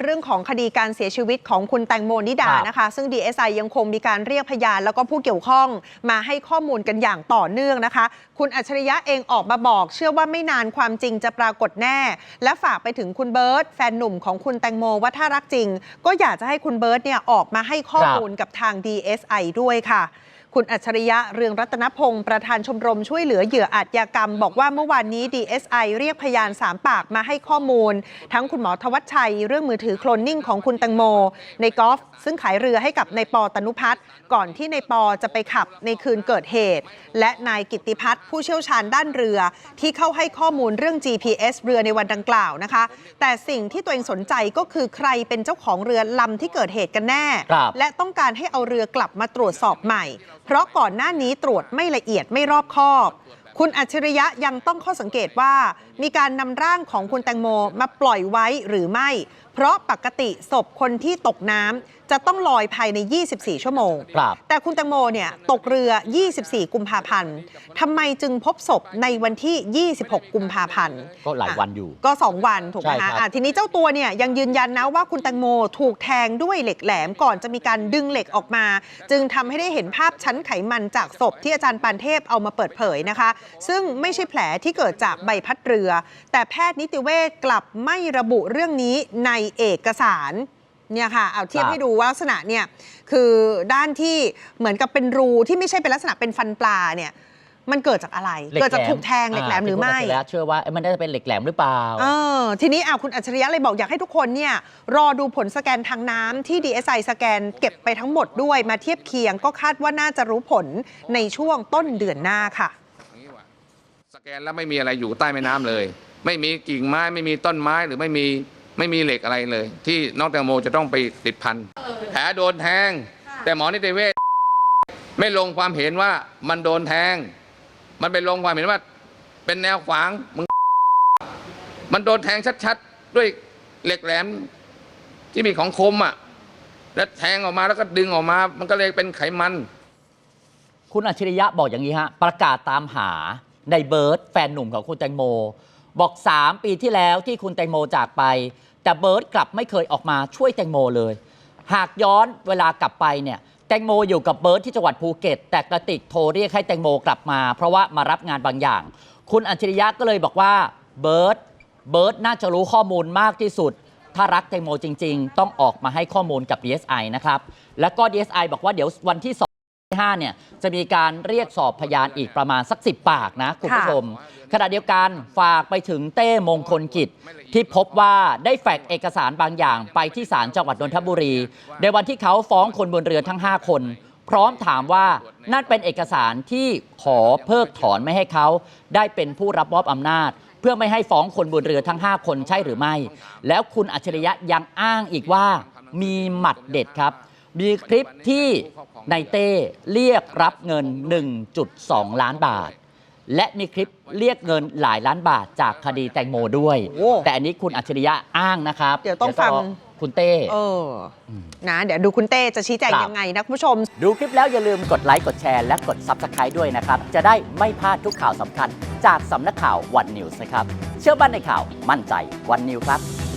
เรื่องของคดีการเสียชีวิตของคุณแตงโมนิดาครับนะคะ ซึ่ง DSI ยังคงมีการเรียกพยาน แล้วก็ผู้เกี่ยวข้องมาให้ข้อมูลกันอย่างต่อเนื่องนะคะ คุณอัจฉริยะเองออกมาบอก เชื่อว่าไม่นานความจริงจะปรากฏแน่ และฝากไปถึงคุณเบิร์ตแฟนหนุ่มของคุณแตงโมว่าถ้ารักจริง ก็อยากจะให้คุณเบิร์ตเนี่ยออกมาให้ข้อมูลกับทาง DSI ด้วยค่ะ คุณอัจฉริยะเรืองรัตนพงศ์ประธานชมรมช่วยเหลือเหยื่ออาชญากรรม บอกว่าเมื่อวานนี้ DSI เรียกพยาน3ปากมาให้ข้อมูล ทั้งคุณหมอทวัชชัย เรื่องมือถือโคลนนิ่งของคุณแตงโม ในกอล์ฟซึ่งขายเรือให้กับนายปอตนุพัฒน์ก่อนที่นายปอจะไปขับในคืนเกิดเหตุ และนายกิตติพัฒน์ผู้เชี่ยวชาญด้านเรือ ที่เข้าให้ข้อมูลเรื่อง GPS เรือในวันดังกล่าวนะคะ แต่สิ่งที่ตัวเองสนใจก็คือใครเป็นเจ้าของเรือลำที่เกิดเหตุกันแน่ครับและต้องการให้เอาเรือกลับมาตรวจสอบใหม่เพราะก่อนหน้านี้ตรวจไม่ละเอียดไม่รอบคอบ คุณอัจฉริยะยังต้องข้อสังเกตว่า มีการนำร่างของคุณแตงโมมาปล่อยไว้หรือไม่ เพราะปกติศพคนที่ตกน้ำจะต้องลอยภายใน 24 ชั่วโมง ครับ แต่คุณแตงโมเนี่ยตกเรือ 24 กุมภาพันธ์ทำไมจึงพบศพในวันที่ 26 กุมภาพันธ์ ก็หลายวันอยู่ ก็ 2 วันถูกไหมใช่ครัคะบ อะทีนี้เจ้าตัวเนี่ยยังยืนยันนะว่าคุณแตงโมถูกแทงด้วยเหล็กแหลมก่อนจะมีการดึงเหล็กออกมา จึงทำให้ได้เห็นภาพชั้นไขมันจากศพที่อาจารย์ปานเทพเอามาเปิดเผยนะคะซึ่งไม่ใช่แผลที่เกิดจากใบพัดเรือ แต่แพทย์นิติเวชกลับไม่ระบุเรื่องนี้ในเอกสารเนี่ยค่ะเอาเทียบครับให้ดูว่าลักษณะเนี่ยคือด้านที่เหมือนกับเป็นรูที่ไม่ใช่เป็นลักษณะเป็นฟันปลาเนี่ยมันเกิดจากอะไรหล็เกิดจากแหลถูกแทงเหล็กแหลมหรือไม่ที่คุณชริยะเชื่อว่าเอ๊ะมันน่าจะเป็นเหล็กแหลมหรือเปล่าเออทีนี้อะคุณอัจฉริยะเลยบอกอยากให้ทุกคนเนี่ยรอดูผลสแกนทางน้ำที่ DSI สแกนเก็บไปทั้งหมดด้วยมาเทียบเคียงก็คาดว่าน่าจะรู้ผลในช่วงต้นเดือนหน้าค่ะอย่างนี้ว่ะ สแกนแล้วไม่มีอะไรอยู่ใต้แม่น้ำเลย ไม่มีกิ่งไม้ไม่มีต้นไม้หรือไม่มีไม่มีเหล็กอะไรเลย ที่น้องแตงโมจะต้องไปติดพันแผลโดนแทง แต่หมอนิติเวชไม่ลงความเห็นว่ามันโดนแทง มันไปลงความเห็นว่า เป็นแนวขวางมึงมันโดนแทงชัดๆ ด้วยเหล็กแหลม ที่มีของคมอะ แล้วแทงออกมาแล้วก็ดึงออกมา มันก็เลยเป็นไขมัน คุณอัจฉริยะบอกอย่างนี้ฮะ ประกาศตามหา ในเบิร์ตแฟนหนุ่มของคุณแตงโม บอก 3 ปีที่แล้วที่คุณแตงโมจากไป แต่เบิร์ตกลับไม่เคยออกมาช่วยแตงโมเลย หากย้อนเวลากลับไปเนี่ยแตงโมอยู่กับเบิร์ตที่จังหวัดภูเก็ต แต่กระติกโทรเรียกให้แตงโมกลับมา เพราะว่ามารับงานบางอย่าง คุณอัจฉริยะก็เลยบอกว่าเบิร์ตเบิร์ตน่าจะรู้ข้อมูลมากที่สุด ถ้ารักแตงโมจริง ๆ ต้องออกมาให้ข้อมูลกับ DSI นะครับ แล้วก็ DSI บอกว่าเดี๋ยววันที่ 5เนี่ยจะมีการเรียกสอบพยานอีกประมาณสัก 10 ปากนะคุณผู้ชม ขณะเดียวกันฝากไปถึงเต้มงคลกิจ ที่พบว่าได้แฟกซ์เอกสารบางอย่างไปที่ศาลจังหวัดนนทบุรี ในวันที่เขาฟ้องคนบนเรือทั้ง 5 คน พร้อมถามว่านั่นเป็นเอกสารที่ขอเพิกถอนไม่ให้เขาได้เป็นผู้รับมอบอำนาจ เพื่อไม่ให้ฟ้องคนบนเรือทั้ง 5 คนใช่หรือไม่ แล้วคุณอัจฉริยะยังอ้างอีกว่ามีหมัดเด็ดครับมีคลิปที่ ในเต้เรียกรับเงิน 1.2 ล้านบาท และมีคลิปเรียกเงินหลายล้านบาทจากคดีแตงโมด้วย โอ้ แต่อันนี้คุณอัจฉริยะอ้างนะครับเดี๋ยวต้องฟัง คุณเต้ เออนะ เดี๋ยวดูคุณเต้จะชี้แจงครับ ยังไงนะคุณผู้ชม ดูคลิปแล้วอย่าลืมกดไลค์ กดแชร์และกด Subscribe ด้วยนะครับ จะได้ไม่พลาดทุกข่าวสำคัญจากสำนักข่าววันนิวส์นะครับ เชื่อมั่นในข่าวมั่นใจวันนิวครับ